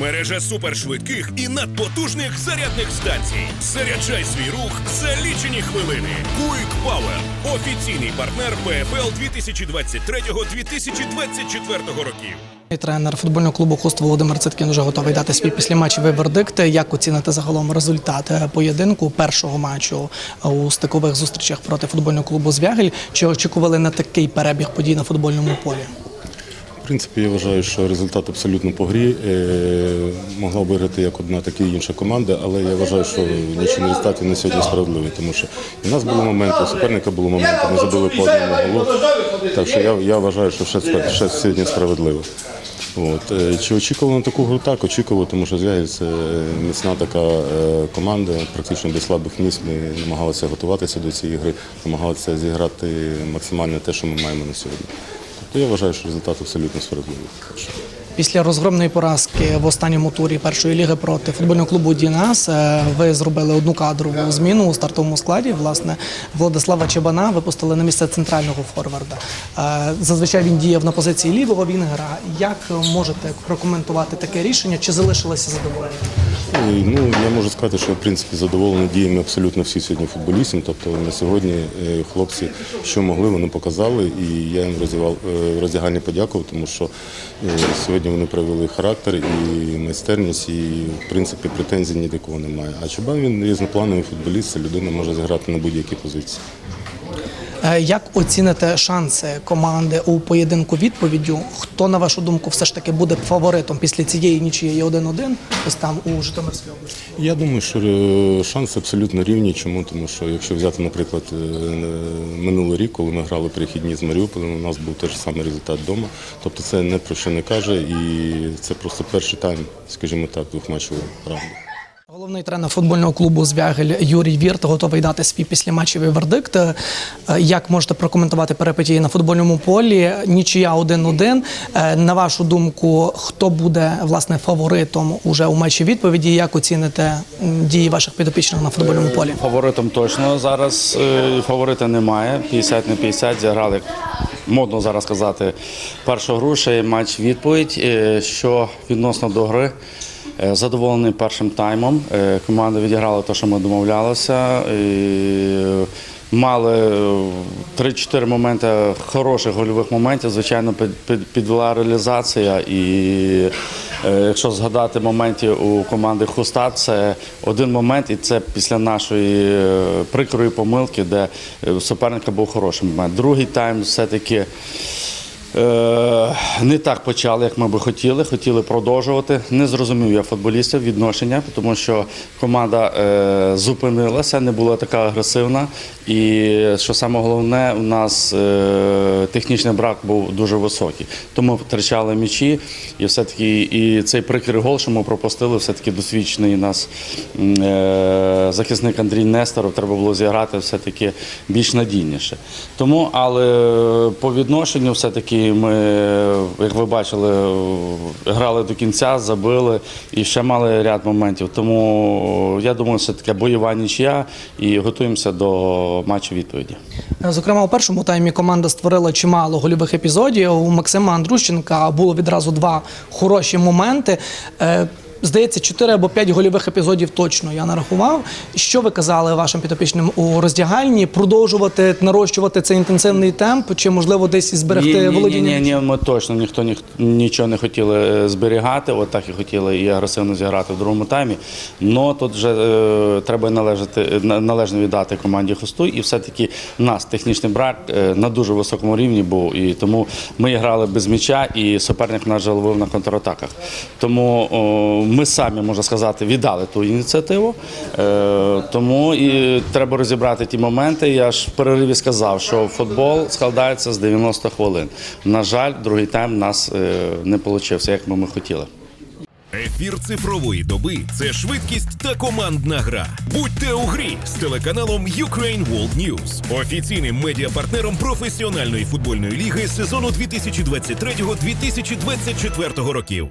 Мережа супершвидких і надпотужних зарядних станцій. Заряджай свій рух за лічені хвилини. Quick Power – офіційний партнер ПФЛ 2023-2024 років. Тренер футбольного клубу Хуст Володимир Циткін вже готовий дати свій післяматчевий вердикт. Як оцінити загалом результат е, поєдинку першого матчу е, у стикових зустрічах проти футбольного клубу Звягель? Чи очікували на такий перебіг подій на футбольному полі? В принципі, я вважаю, що результат абсолютно по грі. Е, Могла виграти як одна, так і інша команда, але я вважаю, що нічийний результат на сьогодні справедливий, тому що і в нас були моменти, у суперника було моменти, ми забили по одному голу. Так що я, я вважаю, що спра- ще сьогодні справедливо. От. е, Чи очікували на таку гру? Так, очікували, тому що Звягель це міцна така е, команда, практично без слабих місць. Ми намагалися готуватися до цієї гри, намагалися зіграти максимально те, що ми маємо на сьогодні. Тобто я вважаю, що результат абсолютно справедливий. Після розгромної поразки в останньому турі першої ліги проти футбольного клубу Дінас е, ви зробили одну кадрову зміну у стартовому складі. Власне, Владислава Чебана випустили на місце центрального форварда. Е, Зазвичай він діяв на позиції лівого вінгера. Як можете прокоментувати таке рішення? Чи залишилися задоволені? І, Ну, я можу сказати, що в принципі задоволений діями абсолютно всі сьогодні футболістів. Тобто на сьогодні е, хлопці, що могли, вони показали, і я їм е, роздягальні подякував, тому що е, сьогодні вони проявили характер і майстерність, і в принципі претензій ні до кого немає. А Чубан він різноплановий футболіст, людина може зіграти на будь-якій позиції. Е, Як оціните шанси команди у поєдинку відповіддю? Хто на вашу думку все ж таки буде фаворитом після цієї нічиєї 1-1 ось там у Житомирській області? Я думаю, що е, шанси абсолютно рівні. Чому? Тому що якщо взяти, наприклад, е, минулий рік, коли ми грали перехідні з Маріуполем, у нас був теж самий результат вдома. Тобто це не про що не каже, і це просто перший тайм, скажімо так, двохматчевого раунду. Головний тренер футбольного клубу Звягель Юрій Вірт готовий дати свій післяматчевий вердикт. Е, Як можете прокоментувати перипетії на футбольному полі? Нічия 1-1. Е, На вашу думку, хто буде власне фаворитом уже у матчі відповіді? Як оціните дії ваших підопічних на футбольному полі? Фаворитом точно зараз е, фаворита немає. 50 на 50 зіграли. Модно зараз казати першу гру, ще матч відповідь. Е, Що відносно до гри, е, задоволений першим таймом. Е, Команда відіграла те, що ми домовлялися. Мали е, 3-4 моменти хороших гольових моментів. Звичайно, під- під- підвела реалізація. І е, якщо згадати моментів у команди Хуста, це один момент, і це після нашої е, прикрої помилки, де е, суперника був хороший момент. Другий тайм все-таки. Е, Не так почали, як ми би хотіли. Хотіли продовжувати. Не зрозумів я футболістів відношення, тому що команда е, зупинилася, не була така агресивна. І що саме головне, у нас е, технічний брак був дуже високий. Тому втрачали м'ячі, і все-таки і цей прикрий гол, що ми пропустили, все-таки досвідчений нас захисник Андрій Несторов, треба було зіграти все-таки більш надійніше. Тому, але по відношенню, все-таки ми, як ви бачили, грали до кінця, забили і ще мали ряд моментів. Тому я думаю, це таке бойова нічия і готуємося до матчу відповіді. Зокрема, у першому таймі команда створила чимало гольових епізодів. У Максима Андрущенка було відразу два хороші моменти. Здається, 4 або 5 гольових епізодів точно я нарахував. Що ви казали вашим підопічним у роздягальні? Продовжувати нарощувати цей інтенсивний темп, чи можливо десь зберегти ні, ні, володіння? ні, ні, ми точно ніхто ні, нічого не хотіли е, зберігати. От так і хотіли і агресивно зіграти в другому таймі. Но тут вже е, треба належати, на- належно віддати команді хосту. І все-таки нас технічний брак е, на дуже високому рівні був. І тому ми грали без м'яча, і суперник нас же ловив на контратаках. Тому о, ми самі, можна сказати, віддали ту ініціативу. Е, тому і треба розібрати ті моменти. Я ж в перериві сказав, що футбол складається з 90 хвилин. На жаль, другий тайм у нас е, не вийшов, як ми хотіли. Ефір цифрової доби це швидкість та командна гра. Будьте у грі з телеканалом Ukraine World News, офіційним медіапартнером професіональної футбольної ліги сезону 2023-2024 років.